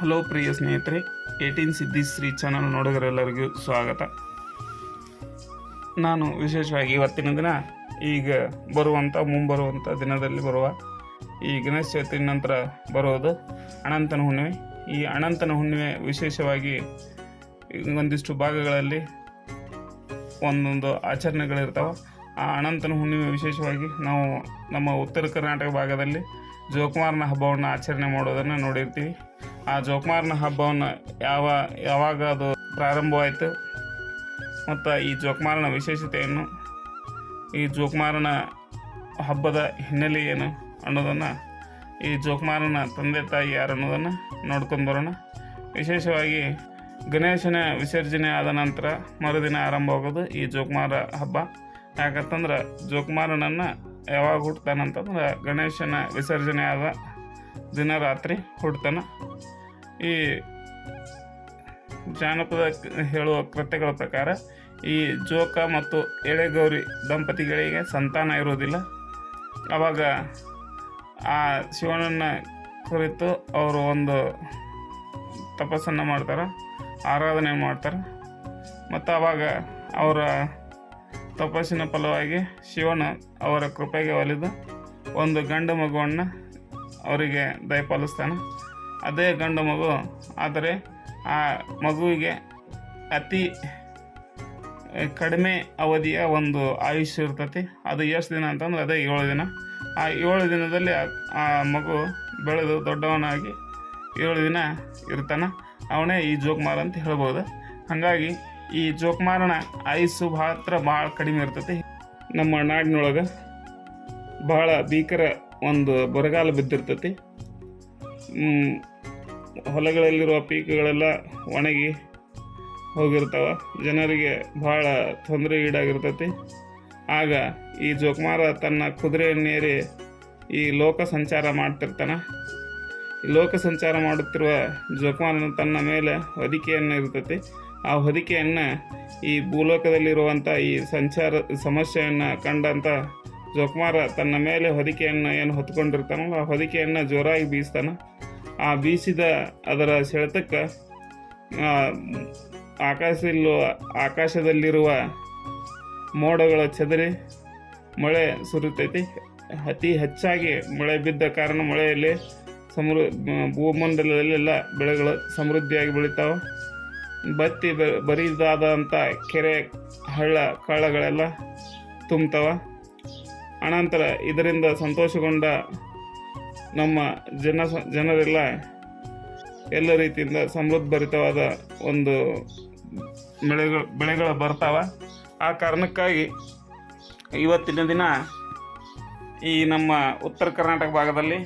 Hello ಪ್ರಿಯ ಸ್ನೇಹಿತರೆ eighteen ಸಿದ್ಧಿಶ್ರೀ channel ನೋಡುಗರೆಲ್ಲರಿಗೂ ಸ್ವಾಗತ. ನಾನು ವಿಶೇಷವಾಗಿ ಇವತ್ತಿನ ದಿನ ಈಗ ಬರುವಂಥ ಮುಂಬರುವಂಥ ದಿನದಲ್ಲಿ ಬರುವ ಈ ಗಣೇಶ ಚತುರ್ಥಿ ನಂತರ ಬರುವುದು ಅನಂತನ ಹುಣ್ಣಿಮೆ. ಈ ಅನಂತನ ಹುಣ್ಣಿಮೆ ವಿಶೇಷವಾಗಿ ಒಂದಿಷ್ಟು ಭಾಗಗಳಲ್ಲಿ ಒಂದೊಂದು ಆಚರಣೆಗಳಿರ್ತಾವೆ. ಆ ಅನಂತನ ಹುಣ್ಣಿಮೆ ವಿಶೇಷವಾಗಿ ನಾವು ನಮ್ಮ ಉತ್ತರ ಕರ್ನಾಟಕ ಭಾಗದಲ್ಲಿ ಜೋಕುಮಾರನ ಹಬ್ಬವನ್ನು ಆಚರಣೆ ಮಾಡೋದನ್ನು ನೋಡಿರ್ತೀವಿ. ಆ ಜೋಕುಮಾರನ ಹಬ್ಬವನ್ನು ಯಾವ, ಯಾವಾಗ ಅದು ಪ್ರಾರಂಭವಾಯಿತು ಮತ್ತು ಈ ಜೋಕುಮಾರನ ವಿಶೇಷತೆಯನ್ನು, ಈ ಜೋಕುಮಾರನ ಹಬ್ಬದ ಹಿನ್ನೆಲೆ ಏನು ಅನ್ನೋದನ್ನು ಈ ಜೋಕುಮಾರನ ತಂದೆ ತಾಯಿ ಯಾರು ಅನ್ನೋದನ್ನು ನೋಡ್ಕೊಂಡು ಬರೋಣ. ವಿಶೇಷವಾಗಿ ಗಣೇಶನ ವಿಸರ್ಜನೆ ಆದ ನಂತರ ಮರುದಿನ ಆರಂಭವಾಗೋದು ಈ ಜೋಕುಮಾರ ಹಬ್ಬ. ಯಾಕಂತಂದ್ರೆ ಜೋಕುಮಾರನನ್ನು ಯಾವಾಗ ಹುಡ್ತಾನಂತಂದ್ರೆ ಗಣೇಶನ ವಿಸರ್ಜನೆ ಆದ ದಿನ ರಾತ್ರಿ ಹುಡ್ತಾನ ಈ ಜಾನಪದ ಹೇಳುವ ಕೃತ್ಯಗಳ ಪ್ರಕಾರ ಈ ಜೋಕ ಮತ್ತು ಎಳೆಗೌರಿ ದಂಪತಿಗಳಿಗೆ ಸಂತಾನ ಇರೋದಿಲ್ಲ ಆವಾಗ ಆ ಶಿವನನ್ನ ಕುರಿತು ಅವರು ಒಂದು ತಪಸ್ಸನ್ನು ಮಾಡ್ತಾರೆ, ಆರಾಧನೆ ಮಾಡ್ತಾರೆ. ಮತ್ತು ಆವಾಗ ಅವರ ತಪಸ್ಸಿನ ಫಲವಾಗಿ ಶಿವನು ಅವರ ಕೃಪೆಗೆ ಒಲಿದು ಒಂದು ಗಂಡು ಮಗುವನ್ನು ಅವರಿಗೆ ದಯಪಾಲಿಸ್ತಾನೆ. ಅದೇ ಗಂಡು ಮಗು. ಆದರೆ ಆ ಮಗುವಿಗೆ ಅತಿ ಕಡಿಮೆ ಅವಧಿಯ ಒಂದು ಆಯುಷ್ಯ ಇರ್ತತಿ. ಅದು ಎಷ್ಟು ದಿನ ಅಂತಂದ್ರೆ ಅದೇ ಏಳು ದಿನ. ಆ ಏಳು ದಿನದಲ್ಲಿ ಆ- ಮಗು ಬೆಳೆದು ದೊಡ್ಡವನಾಗಿ ಏಳು ದಿನ ಇರ್ತಾನೆ. ಅವನೇ ಈ ಜೋಕುಮಾರ ಅಂತ ಹೇಳ್ಬೋದು. ಹಾಗಾಗಿ ಈ ಜೋಕುಮಾರನ ಆಯುಸ್ಸು ಮಾತ್ರ ಭಾಳ ಕಡಿಮೆ ಇರ್ತತಿ. ನಮ್ಮ ನಾಡಿನೊಳಗೆ ಭಾಳ ಭೀಕರ ಒಂದು ಬರಗಾಲ ಬಿದ್ದಿರ್ತೈತಿ. ಹೊಲಗಳಲ್ಲಿರುವ ಪೀಕುಗಳೆಲ್ಲ ಒಣಗಿ ಹೋಗಿರ್ತಾವ. ಜನರಿಗೆ ಭಾಳ ತೊಂದರೆ ಈಡಾಗಿರ್ತೈತಿ. ಆಗ ಈ ಜೋಕುಮಾರ ತನ್ನ ಕುದುರೆಯನ್ನೇರಿ ಈ ಲೋಕ ಸಂಚಾರ ಮಾಡ್ತಿರ್ತಾನೆ. ಈ ಲೋಕ ಸಂಚಾರ ಮಾಡುತ್ತಿರುವ ಜೋಕುಮಾರನ ತನ್ನ ಮೇಲೆ ಹೊದಿಕೆಯನ್ನು ಇರ್ತೈತಿ. ಆ ಹೊದಿಕೆಯನ್ನು ಈ ಭೂಲೋಕದಲ್ಲಿರುವಂಥ ಈ ಸಂಚಾರ ಸಮಸ್ಯೆಯನ್ನು ಕಂಡಂಥ ಜೋಕುಮಾರ ತನ್ನ ಮೇಲೆ ಹೊದಿಕೆಯನ್ನು ಏನು ಹೊತ್ಕೊಂಡಿರ್ತಾನೋ ಆ ಹೊದಿಕೆಯನ್ನು ಜೋರಾಗಿ ಬೀಸ್ತಾನ. ಆ ಬೀಸಿದ ಅದರ ಸೆಳೆತಕ್ಕೆ ಆ, ಆಕಾಶದಲ್ಲಿರುವ ಮೋಡಗಳ ಚದರಿ ಮಳೆ ಸುರಿತೈತಿ. ಅತಿ ಹೆಚ್ಚಾಗಿ ಮಳೆ ಬಿದ್ದ ಕಾರಣ ಮಳೆಯಲ್ಲಿ ಸಮೃ ಭೂಮಂಡಲದಲ್ಲೆಲ್ಲ ಬೆಳೆಗಳು ಸಮೃದ್ಧಿಯಾಗಿ ಬೆಳಿತಾವೆ. ಬತ್ತಿ ಬರಿದಾದಂಥ ಕೆರೆ ಹಳ್ಳ ಕಾಳಗಳೆಲ್ಲ ತುಂಬ್ತಾವ. ಅನಂತರ ಇದರಿಂದ ಸಂತೋಷಗೊಂಡ ನಮ್ಮ ಜನ ಜನರೆಲ್ಲ ಎಲ್ಲ ರೀತಿಯಿಂದ ಸಮೃದ್ಧಭರಿತವಾದ ಒಂದು ಬೆಳೆಗಳು ಬೆಳೆಗಳು ಬರ್ತಾವೆ. ಆ ಕಾರಣಕ್ಕಾಗಿ ಇವತ್ತಿನ ದಿನ ಈ ನಮ್ಮ ಉತ್ತರ ಕರ್ನಾಟಕ ಭಾಗದಲ್ಲಿ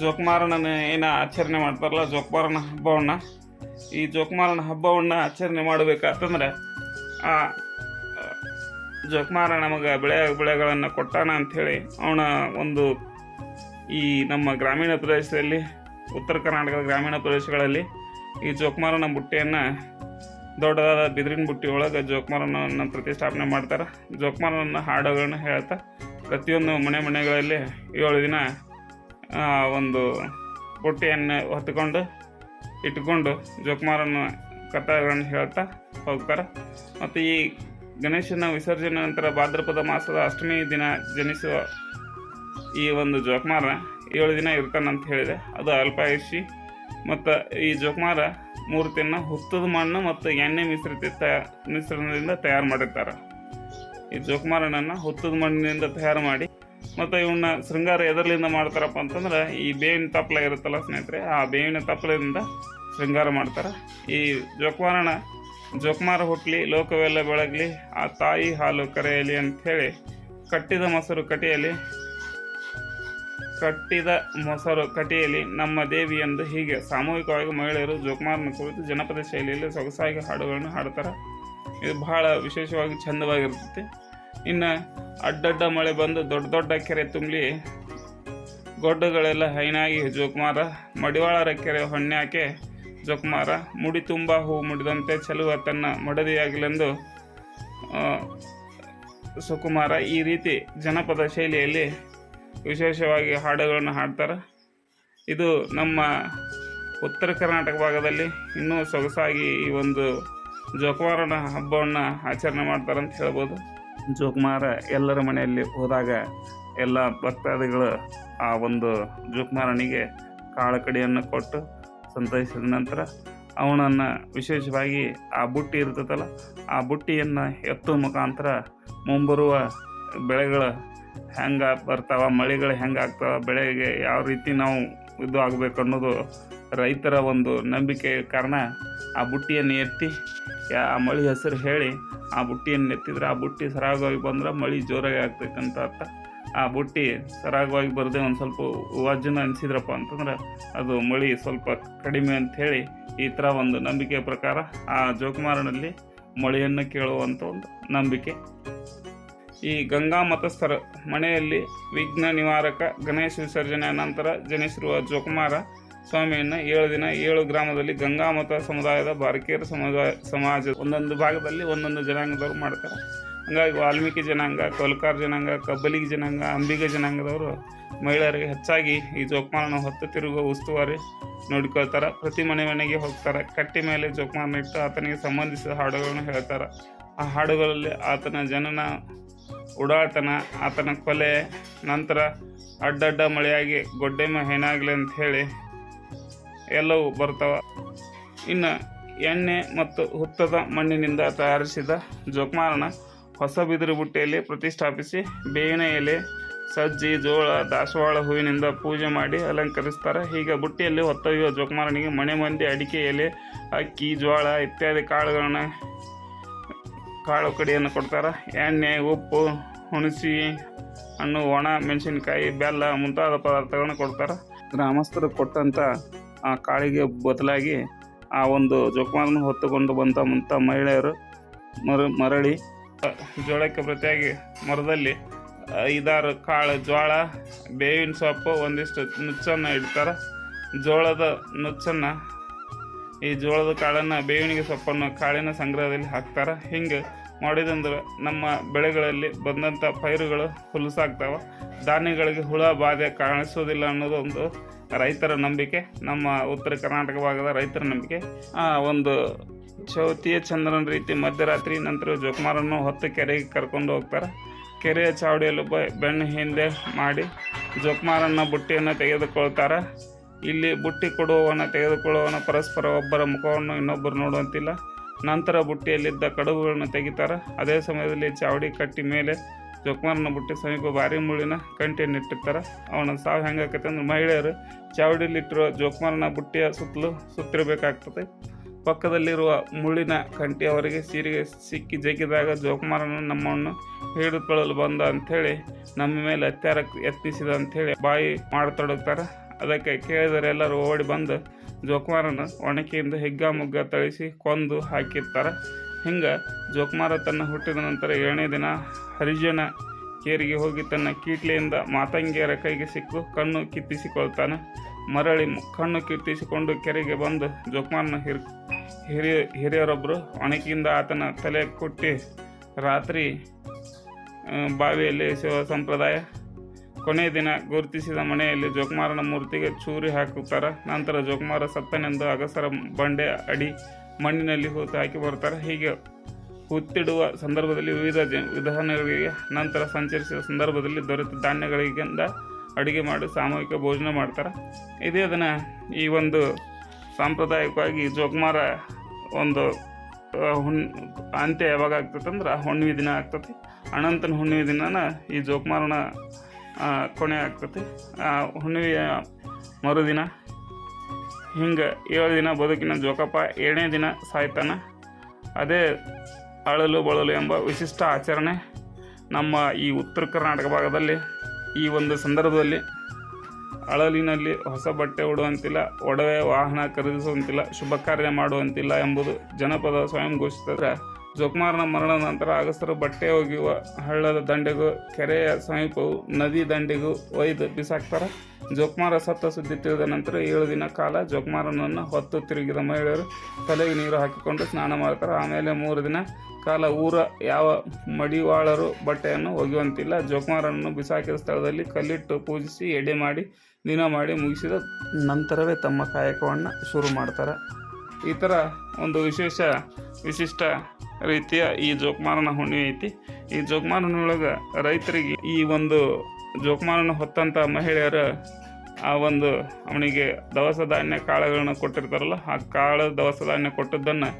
ಜೋಕುಮಾರನ ಏನು ಆಚರಣೆ ಮಾಡ್ತಾರಲ್ಲ ಜೋಕ್ಮಾರನ ಹಬ್ಬವನ್ನು? ಈ ಜೋಕುಮಾರನ ಹಬ್ಬವನ್ನು ಆಚರಣೆ ಮಾಡಬೇಕಂತಂದ್ರೆ ಆ ಜೋಕುಮಾರ ನಮಗೆ ಬೆಳೆ ಬೆಳೆಗಳನ್ನು ಕೊಟ್ಟಾನ ಅಂಥೇಳಿ ಅವನ ಒಂದು ಈ ನಮ್ಮ ಗ್ರಾಮೀಣ ಪ್ರದೇಶದಲ್ಲಿ, ಉತ್ತರ ಕರ್ನಾಟಕದ ಗ್ರಾಮೀಣ ಪ್ರದೇಶಗಳಲ್ಲಿ ಈ ಜೋಕ್ಮಾರನ ಬುಟ್ಟಿಯನ್ನು, ದೊಡ್ಡದಾದ ಬಿದಿರಿನ ಬುಟ್ಟಿ ಒಳಗೆ ಜೋಕುಮಾರನನ್ನು ಪ್ರತಿಷ್ಠಾಪನೆ ಮಾಡ್ತಾರೆ. ಜೋಕ್ಮಾರನ ಹಾಡುಗಳನ್ನ ಹೇಳ್ತಾ ಪ್ರತಿಯೊಂದು ಮನೆ ಮನೆಗಳಲ್ಲಿ ಏಳು ದಿನ ಒಂದು ಬುಟ್ಟಿಯನ್ನು ಹೊತ್ತುಕೊಂಡು ಇಟ್ಕೊಂಡು ಜೋಕ್ಮಾರನ ಕಥೆಗಳನ್ನು ಹೇಳ್ತಾ ಹೋಗ್ತಾರೆ. ಮತ್ತು ಈ ಗಣೇಶನ ವಿಸರ್ಜನೆ ನಂತರ ಭಾದ್ರಪದ ಮಾಸದ ಅಷ್ಟಮಿ ದಿನ ಜನಿಸುವ ಈ ಒಂದು ಜೋಕ್ಮಾರ ಏಳು ದಿನ ಇರ್ತಾನಂತ ಹೇಳಿದೆ. ಅದು ಅಲ್ಪಾಯುಷಿ ಮತ್ತು ಈ ಜೋಕುಮಾರ ಮೂರ್ತಿಯನ್ನು ಹುತ್ತದ ಮಣ್ಣು ಮತ್ತು ಎಣ್ಣೆ ಮಿಶ್ರಿತ ಮಿಶ್ರಣದಿಂದ ತಯಾರು ಮಾಡಿರ್ತಾರೆ. ಈ ಜೋಕ್ಮಾರನನ್ನು ಹುತ್ತದ ಮಣ್ಣಿನಿಂದ ತಯಾರು ಮಾಡಿ ಮತ್ತು ಇವನ್ನ ಶೃಂಗಾರ ಎದರ್ಲಿಂದ ಮಾಡ್ತಾರಪ್ಪ ಅಂತಂದ್ರೆ ಈ ಬೇವಿನ ತಪ್ಪಲ ಇರುತ್ತಲ್ಲ ಸ್ನೇಹಿತರೆ, ಆ ಬೇವಿನ ತಪ್ಪಲದಿಂದ ಶೃಂಗಾರ ಮಾಡ್ತಾರೆ. ಈ ಜೋಕುಮಾರನ ಜೋಕ್ಮಾರ ಹುಟ್ಟಲಿ ಲೋಕವೆಲ್ಲ ಬೆಳಗಲಿ, ಆ ತಾಯಿ ಹಾಲು ಕರೆಯಲಿ ಅಂಥೇಳಿ ಕಟ್ಟಿದ ಮೊಸರು ಕಟಿಯಲಿ ಕಟ್ಟಿದ ಮೊಸರು ಕಟಿಯಲ್ಲಿ ನಮ್ಮ ದೇವಿ ಎಂದು ಹೀಗೆ ಸಾಮೂಹಿಕವಾಗಿ ಮಹಿಳೆಯರು ಜೋಕುಮಾರನ ಕುರಿತು ಜನಪದ ಶೈಲಿಯಲ್ಲಿ ಸೊಗಸಾಗಿ ಹಾಡುಗಳನ್ನು ಹಾಡ್ತಾರೆ ಇದು ಬಹಳ ವಿಶೇಷವಾಗಿ ಚಂದವಾಗಿರ್ತೈತಿ ಇನ್ನು ಅಡ್ಡಡ್ಡ ಮಳೆ ಬಂದು ದೊಡ್ಡ ದೊಡ್ಡ ಕೆರೆ ತುಂಬಲಿ ಗೊಡ್ಡಗಳೆಲ್ಲ ಹೈನಾಗಿ ಜೋಕುಮಾರ, ಮಡಿವಾಳರ ಕೆರೆ ಹೊಣ್ಯಾಕೆ ಜೋಕುಮಾರ, ಮುಡಿ ತುಂಬ ಹೂ ಮುಡಿದಂತೆ ಚೆಲುವ ತನ್ನ ಮಡದಿಯಾಗಲೆಂದು ಸುಕುಮಾರ ಈ ರೀತಿ ಜನಪದ ಶೈಲಿಯಲ್ಲಿ ವಿಶೇಷವಾಗಿ ಹಾಡುಗಳನ್ನು ಹಾಡ್ತಾರೆ. ಇದು ನಮ್ಮ ಉತ್ತರ ಕರ್ನಾಟಕ ಭಾಗದಲ್ಲಿ ಇನ್ನೂ ಸೊಗಸಾಗಿ ಈ ಒಂದು ಜೋಕುಮಾರನ ಹಬ್ಬವನ್ನು ಆಚರಣೆ ಮಾಡ್ತಾರೆ ಅಂತ ಹೇಳ್ಬೋದು. ಜೋಕುಮಾರ ಎಲ್ಲರ ಮನೆಯಲ್ಲಿ ಹೋದಾಗ ಎಲ್ಲ ಭಕ್ತಾದಿಗಳು ಆ ಒಂದು ಜೋಕುಮಾರನಿಗೆ ಕಾಳು ಕಡಿಯನ್ನು ಕೊಟ್ಟು ಸಂತೈಸಿದ ನಂತರ ಅವನನ್ನು ವಿಶೇಷವಾಗಿ ಆ ಬುಟ್ಟಿ ಇರ್ತದಲ್ಲ, ಆ ಬುಟ್ಟಿಯನ್ನು ಎತ್ತುವ ಮುಖಾಂತರ ಮುಂಬರುವ ಬೆಳೆಗಳು ಹೆಂಗೆ ಬರ್ತಾವ, ಮಳೆಗಳು ಹೆಂಗೆ ಆಗ್ತಾವ, ಬೆಳೆಗೆ ಯಾವ ರೀತಿ ನಾವು ಇದು ಆಗಬೇಕು ಅನ್ನೋದು ರೈತರ ಒಂದು ನಂಬಿಕೆ ಕಾರಣ. ಆ ಬುಟ್ಟಿಯನ್ನು ಎತ್ತಿ ಆ ಮಳೆ ಹೆಸರು ಹೇಳಿ ಆ ಬುಟ್ಟಿಯನ್ನು ಎತ್ತಿದ್ರೆ ಆ ಬುಟ್ಟಿ ಸರಾಗವಾಗಿ ಬಂದ್ರೆ ಮಳೆ ಜೋರಾಗಿ ಆಗ್ತೈತಂತ ಅರ್ಥ. ಆ ಬುಟ್ಟಿ ಸರಾಗವಾಗಿ ಬರದೆ ಒಂದು ಸ್ವಲ್ಪ ವಜ್ಜನ ಅನಿಸಿದ್ರಪ್ಪ ಅಂತಂದ್ರೆ ಅದು ಮಳೆ ಸ್ವಲ್ಪ ಕಡಿಮೆ ಅಂತ ಹೇಳಿ ಈ ಥರ ಒಂದು ನಂಬಿಕೆ ಪ್ರಕಾರ ಆ ಜೋಕುಮಾರನಲ್ಲಿ ಮಳೆಯನ್ನು ಕೇಳುವಂಥ ಒಂದು ನಂಬಿಕೆ. ಈ ಗಂಗಾ ಮತಸ್ಥರ ಮನೆಯಲ್ಲಿ ವಿಘ್ನ ನಿವಾರಕ ಗಣೇಶ ವಿಸರ್ಜನೆಯ ನಂತರ ಜನಿಸಿರುವ ಜೋಕುಮಾರ ಸ್ವಾಮಿಯನ್ನು ಏಳು ದಿನ ಏಳು ಗ್ರಾಮದಲ್ಲಿ ಗಂಗಾ ಮತ ಸಮುದಾಯದ ಬಾರಕೇರ ಸಮುದಾಯ ಸಮಾಜ ಒಂದೊಂದು ಭಾಗದಲ್ಲಿ ಒಂದೊಂದು ಜನಾಂಗದವರು ಮಾಡ್ತಾರೆ. ಹಂಗಾಗಿ ವಾಲ್ಮೀಕಿ ಜನಾಂಗ ಕೋಲ್ಕಾರ್ ಜನಾಂಗ ಕಬ್ಬಲಿಗಿ ಜನಾಂಗ, ಅಂಬಿಗ ಜನಾಂಗದವರು ಮಹಿಳೆಯರಿಗೆ ಹೆಚ್ಚಾಗಿ ಈ ಜೋಕುಮಾರನ ಹೊತ್ತು ತಿರುಗುವ ಉಸ್ತುವಾರಿ ನೋಡ್ಕೊಳ್ತಾರೆ. ಪ್ರತಿ ಮನೆ ಮನೆಗೆ ಹೋಗ್ತಾರೆ. ಕಟ್ಟಿ ಮೇಲೆ ಜೋಕುಮಾರನ ಇಟ್ಟು ಆತನಿಗೆ ಸಂಬಂಧಿಸಿದ ಹಾಡುಗಳನ್ನು ಹೇಳ್ತಾರೆ. ಆ ಹಾಡುಗಳಲ್ಲಿ ಆತನ ಜನನ, ಉಡಾಟನ, ಆತನ ಕೊಲೆ, ನಂತರ ಅಡ್ಡಡ್ಡ ಮಳೆಯಾಗಿ ಗೊಡ್ಡೆಮ ಏನಾಗಲಿ ಅಂತ ಹೇಳಿ ಎಲ್ಲವೂ ಬರ್ತಾವ. ಇನ್ನು ಎಣ್ಣೆ ಮತ್ತು ಹುತ್ತದ ಮಣ್ಣಿನಿಂದ ತಯಾರಿಸಿದ ಜೋಕ್ಮಾರನ ಹೊಸ ಬಿದಿರು ಬುಟ್ಟಿಯಲ್ಲಿ ಪ್ರತಿಷ್ಠಾಪಿಸಿ ಬೇವಿನ ಎಲೆ, ಸಜ್ಜಿ, ಜೋಳ, ದಾಸವಾಳ ಹೂವಿನಿಂದ ಪೂಜೆ ಮಾಡಿ ಅಲಂಕರಿಸ್ತಾರೆ. ಹೀಗೆ ಬುಟ್ಟಿಯಲ್ಲಿ ಹೊತ್ತೊಯ್ಯುವ ಜೋಕ್ಮಾರನಿಗೆ ಮನೆ ಮಂದಿ ಅಡಿಕೆ ಎಲೆ, ಅಕ್ಕಿ ಜೋಳ ಇತ್ಯಾದಿ ಕಾಳುಗಳನ್ನ ಕಾಳು ಕಡಿಯನ್ನು ಕೊಡ್ತಾರೆ. ಎಣ್ಣೆ, ಉಪ್ಪು, ಹುಣಸಿ, ಹಣ್ಣು, ಒಣ, ಮೆಣಸಿನ್ಕಾಯಿ, ಬೆಲ್ಲ ಮುಂತಾದ ಪದಾರ್ಥಗಳನ್ನ ಕೊಡ್ತಾರೆ. ಗ್ರಾಮಸ್ಥರು ಕೊಟ್ಟಂಥ ಆ ಕಾಳಿಗೆ ಬದಲಾಗಿ ಆ ಒಂದು ಜೋಕುಮಾರನ್ನು ಹೊತ್ತುಕೊಂಡು ಬಂದ ಮುಂತ ಮಹಿಳೆಯರು ಮರ ಮರಳಿ, ಜೋಳಕ್ಕೆ ಪ್ರತಿಯಾಗಿ ಮರದಲ್ಲಿ ಐದಾರು ಕಾಳು ಜೋಳ ಬೇವಿನ ಸೊಪ್ಪು ಒಂದಿಷ್ಟು ನುಚ್ಚನ್ನು ಇಡ್ತಾರೆ. ಜೋಳದ ನುಚ್ಚನ್ನು ಈ ಜೋಳದ ಕಾಳನ್ನು ಬೇವಿನಿಗೆ ಸೊಪ್ಪನ್ನು ಕಾಳಿನ ಸಂಗ್ರಹದಲ್ಲಿ ಹಾಕ್ತಾರೆ. ಹಿಂಗೆ ಮಾಡಿದಂದ್ರೆ ನಮ್ಮ ಬೆಳೆಗಳಲ್ಲಿ ಬಂದಂಥ ಪೈರುಗಳು ಹುಲಸಾಗ್ತಾವೆ. ಧಾನ್ಯಗಳಿಗೆ ಹುಳ, ಬಾಧೆ ಕಾಣಿಸೋದಿಲ್ಲ ಅನ್ನೋದು ಒಂದು ರೈತರ ನಂಬಿಕೆ. ನಮ್ಮ ಉತ್ತರ ಕರ್ನಾಟಕ ಭಾಗದ ರೈತರ ನಂಬಿಕೆ. ಆ ಒಂದು ಚೌತಿಯ ಚಂದ್ರನ ರೀತಿ ಮಧ್ಯರಾತ್ರಿ ನಂತರ ಜೋಕುಮಾರನ್ನು ಹೊತ್ತು ಕೆರೆಗೆ ಕರ್ಕೊಂಡು ಹೋಗ್ತಾರೆ. ಕೆರೆಯ ಚಾವಡಿಯಲ್ಲಿ ಬೆಣ್ಣೆ ಹಿಂದೆ ಮಾಡಿ ಜೋಕುಮಾರನ ಬುಟ್ಟಿಯನ್ನು ತೆಗೆದುಕೊಳ್ತಾರೆ. ಇಲ್ಲಿ ಬುಟ್ಟಿ ಕೊಡುವವನ, ತೆಗೆದುಕೊಳ್ಳುವವನ, ಪರಸ್ಪರ ಒಬ್ಬರ ಮುಖವನ್ನು ಇನ್ನೊಬ್ಬರು ನೋಡುವಂತಿಲ್ಲ. ನಂತರ ಬುಟ್ಟಿಯಲ್ಲಿದ್ದ ಕಡುಬುಗಳನ್ನು ತೆಗಿತಾರೆ. ಅದೇ ಸಮಯದಲ್ಲಿ ಚಾವಡಿ ಕಟ್ಟಿ ಮೇಲೆ ಜೋಕುಮಾರನ ಬುಟ್ಟಿ ಸಮೀಪ ಭಾರಿ ಮುಳ್ಳಿನ ಕಂಟಿಯನ್ನು ಇಟ್ಟಿರ್ತಾರೆ. ಅವನ ಸಾವು ಹೆಂಗಾಕತ್ತೆ ಅಂದ್ರೆ ಮಹಿಳೆಯರು ಚಾವಡಿಯಲ್ಲಿಟ್ಟಿರುವ ಜೋಕುಮಾರನ ಬುಟ್ಟಿಯ ಸುತ್ತಲೂ ಸುತ್ತಿರಬೇಕಾಗ್ತದೆ. ಪಕ್ಕದಲ್ಲಿರುವ ಮುಳ್ಳಿನ ಕಂಟಿ ಅವರಿಗೆ ಸೀರೆಗೆ ಸಿಕ್ಕಿ ಜಗಿದಾಗ ಜೋಕುಮಾರನ ನಮ್ಮನ್ನು ಹಿಡಿದುಕೊಳ್ಳಲು ಬಂದ ಅಂಥೇಳಿ ನಮ್ಮ ಮೇಲೆ ಅತ್ಯಾರ ಯತ್ನಿಸಿದ ಅಂಥೇಳಿ ಬಾಯಿ ಮಾಡತೊಡಗ್ತಾರೆ. ಅದಕ್ಕೆ ಕೇಳಿದರೆ ಎಲ್ಲರೂ ಓಡಿ ಬಂದು ಜೋಕುಮಾರನ ಒಣಕೆಯಿಂದ ಹಿಗ್ಗಾಮುಗ್ಗ ತಳಿಸಿ ಕೊಂದು ಹಾಕಿರ್ತಾರೆ. ಹಿಂಗೆ ಜೋಕುಮಾರ ತನ್ನ ಹುಟ್ಟಿದ ನಂತರ ಏಳನೇ ದಿನ ಹರಿಜನ ಕೇರಿಗೆ ಹೋಗಿ ತನ್ನ ಕೀಟ್ಲೆಯಿಂದ ಮಾತಂಗಿಯರ ಕೈಗೆ ಸಿಕ್ಕು ಕಣ್ಣು ಕಿತ್ತಿಸಿಕೊಳ್ತಾನೆ. ಮರಳಿ ಕಣ್ಣು ಕಿತ್ತಿಸಿಕೊಂಡು ಕೆರೆಗೆ ಬಂದು ಜೋಕುಮಾರನ ಹಿರ್ ಹಿರಿಯ ಹಿರಿಯರೊಬ್ಬರು ಒಣಕಿಯಿಂದ ಆತನ ತಲೆ ಕೊಟ್ಟಿ ರಾತ್ರಿ ಬಾವಿಯಲ್ಲಿ ಎಸೆಯುವ ಸಂಪ್ರದಾಯ ಕೊನೆಯ ದಿನ ಗುರುತಿಸಿದ ಮನೆಯಲ್ಲಿ ಜೋಕುಮಾರನ ಮೂರ್ತಿಗೆ ಚೂರಿ ಹಾಕುತ್ತಾರೆ. ನಂತರ ಜೋಕುಮಾರ ಸತ್ತನೆಂದು ಅಗಸರ ಬಂಡೆ ಅಡಿ ಮಣ್ಣಿನಲ್ಲಿ ಹೂತು ಹಾಕಿ ಬರ್ತಾರೆ ಹೀಗೆ ಹುತ್ತಿಡುವ ಸಂದರ್ಭದಲ್ಲಿ ವಿವಿಧ ವಿಧಾನಗಳಿಗೆ ನಂತರ ಸಂಚರಿಸಿದ ಸಂದರ್ಭದಲ್ಲಿ ದೊರೆತ ಧಾನ್ಯಗಳಿಗಿಂತ ಅಡುಗೆ ಮಾಡಿ ಸಾಮೂಹಿಕ ಭೋಜನ ಮಾಡ್ತಾರೆ. ಇದೇ ದಿನ ಈ ಒಂದು ಸಾಂಪ್ರದಾಯಿಕವಾಗಿ ಜೋಕುಮಾರ ಒಂದು ಹುಣ್ ಅಂತ್ಯ ಯಾವಾಗ ಆಗ್ತದೆ ಅಂದ್ರೆ ಹುಣ್ಣಿಮೆ ದಿನ ಆಗ್ತದೆ. ಅನಂತನ ಹುಣ್ಣಿಮೆ ದಿನನ ಈ ಜೋಕುಮಾರನ ಕೊನೆ ಆಗ್ತೈತಿ. ಹುಣ್ಣಿಮೆಯ ಮರುದಿನ ಹಿಂಗೆ ಏಳು ದಿನ ಬದುಕಿನ ಜೋಕಪ್ಪ ಏಳನೇ ದಿನ ಸಾಯ್ತಾನೆ. ಅದೇ ಅಳಲು ಬಳಲು ಎಂಬ ವಿಶಿಷ್ಟ ಆಚರಣೆ ನಮ್ಮ ಈ ಉತ್ತರ ಕರ್ನಾಟಕ ಭಾಗದಲ್ಲಿ ಈ ಒಂದು ಸಂದರ್ಭದಲ್ಲಿ. ಅಳಲಿನಲ್ಲಿ ಹೊಸ ಬಟ್ಟೆ ಉಡುವಂತಿಲ್ಲ, ಒಡವೆ ವಾಹನ ಖರೀದಿಸುವಂತಿಲ್ಲ, ಶುಭ ಕಾರ್ಯ ಮಾಡುವಂತಿಲ್ಲ ಎಂಬುದು ಜನಪದ ಸ್ವಯಂ ಘೋಷಿಸಿದ ಜೋಕುಮಾರನ ಮರಣದ ನಂತರ ಅಗಸ್ತರು ಬಟ್ಟೆ ಒಗೆಯುವ ಹಳ್ಳದ ದಂಡೆಗೂ, ಕೆರೆಯ ಸಮೀಪವು ನದಿ ದಂಡೆಗೂ ಒಯ್ದು ಬಿಸಾಕ್ತಾರೆ. ಜೋಕುಮಾರ ಸತ್ತ ಸುದ್ದಿ ತಿಳಿದ ನಂತರ ಏಳು ದಿನ ಕಾಲ ಜೋಕುಮಾರನನ್ನು ಹೊತ್ತು ತಿರುಗಿದ ಮಹಿಳೆಯರು ತಲೆಗೆ ನೀರು ಹಾಕಿಕೊಂಡು ಸ್ನಾನ ಮಾಡ್ತಾರೆ. ಆಮೇಲೆ ಮೂರು ದಿನ ಕಾಲ ಊರ ಯಾವ ಮಡಿವಾಳರು ಬಟ್ಟೆಯನ್ನು ಒಗೆಯುವಂತಿಲ್ಲ. ಜೋಕುಮಾರನನ್ನು ಬಿಸಾಕಿದ ಸ್ಥಳದಲ್ಲಿ ಕಲ್ಲಿಟ್ಟು ಪೂಜಿಸಿ ಎಡೆ ಮಾಡಿ, ದಿನ ಮಾಡಿ ಮುಗಿಸಿದ ನಂತರವೇ ತಮ್ಮ ಕಾಯಕವನ್ನು ಶುರು ಮಾಡ್ತಾರೆ. ಈ ಥರ ಒಂದು ವಿಶೇಷ, ವಿಶಿಷ್ಟ ರೀತಿಯ ಈ ಜೋಕುಮಾರನ ಹುಣ್ಣಿಮೆ ಐತಿ. ಈ ಜೋಕುಮಾರನ ಒಳಗೆ ರೈತರಿಗೆ ಈ ಒಂದು ಜೋಕುಮಾರನ ಹೊತ್ತಂಥ ಮಹಿಳೆಯರ ಆ ಒಂದು ಅವನಿಗೆ ದವಸ ಧಾನ್ಯ ಕಾಳುಗಳನ್ನ ಕೊಟ್ಟಿರ್ತಾರಲ್ಲ, ಆ ಕಾಳು ದವಸ ಧಾನ್ಯ ಕೊಟ್ಟದ್ದನ್ನು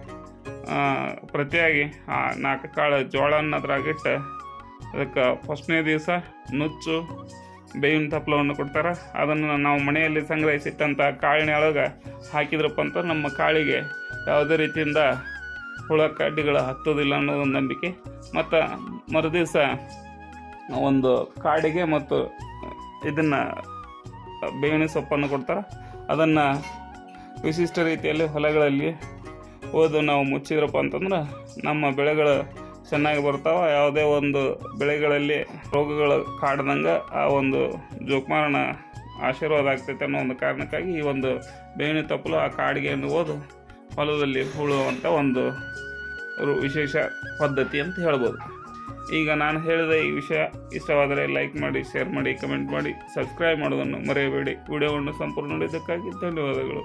ಪ್ರತಿಯಾಗಿ ಆ ನಾಲ್ಕು ಕಾಳು ಜೋಳನ ಅದ್ರಾಗಿಟ್ಟು ಅದಕ್ಕೆ ಫಸ್ಟ್ನೇ ದಿವಸ ನುಚ್ಚು, ಬೇವಿನ ತಪ್ಪಲವನ್ನು ಕೊಡ್ತಾರೆ. ಅದನ್ನು ನಾವು ಮನೆಯಲ್ಲಿ ಸಂಗ್ರಹಿಸಿಟ್ಟಂಥ ಕಾಳಿನೊಳಗೆ ಹಾಕಿದ್ರಪ್ಪ ಅಂತ ನಮ್ಮ ಕಾಳಿಗೆ ಯಾವುದೇ ರೀತಿಯಿಂದ ಹುಳ ಕಡ್ಡಿಗಳು ಹತ್ತೋದಿಲ್ಲ ಅನ್ನೋ ಒಂದು ನಂಬಿಕೆ. ಮತ್ತು ಮರುದಿವಸ ಒಂದು ಕಾಡಿಗೆ ಮತ್ತು ಇದನ್ನು ಬೇವಿನ ಸೊಪ್ಪನ್ನು ಕೊಡ್ತಾರೆ. ಅದನ್ನು ವಿಶಿಷ್ಟ ರೀತಿಯಲ್ಲಿ ಹೊಲಗಳಲ್ಲಿ ಓದು ನಾವು ಮುಚ್ಚಿದ್ರಪ್ಪ ಅಂತಂದ್ರೆ ನಮ್ಮ ಬೆಳೆಗಳು ಚೆನ್ನಾಗಿ ಬರ್ತಾವೆ. ಯಾವುದೇ ಒಂದು ಬೆಳೆಗಳಲ್ಲಿ ರೋಗಗಳು ಕಾಡ್ದಂಗೆ ಆ ಒಂದು ಜೋಕುಮಾರನ ಆಶೀರ್ವಾದ ಆಗ್ತೈತೆ ಅನ್ನೋ ಒಂದು ಕಾರಣಕ್ಕಾಗಿ ಈ ಒಂದು ಬೇವಿನ ತಪ್ಪಲು ಆ ಕಾಡಿಗೆಯನ್ನು ಓದು ಹೊಲದಲ್ಲಿ ಹೂಳುವಂಥ ಒಂದು ವಿಶೇಷ ಪದ್ಧತಿ ಅಂತ ಹೇಳ್ಬೋದು. ಈಗ ನಾನು ಹೇಳಿದ ಈ ವಿಷಯ ಇಷ್ಟವಾದರೆ ಲೈಕ್ ಮಾಡಿ ಶೇರ್ ಮಾಡಿ ಕಮೆಂಟ್ ಮಾಡಿ ಸಬ್ಸ್ಕ್ರೈಬ್ ಮಾಡೋದನ್ನು ಮರೆಯಬೇಡಿ. ವಿಡಿಯೋವನ್ನು ಸಂಪೂರ್ಣ ನೋಡಿದ್ದಕ್ಕಾಗಿ ಧನ್ಯವಾದಗಳು.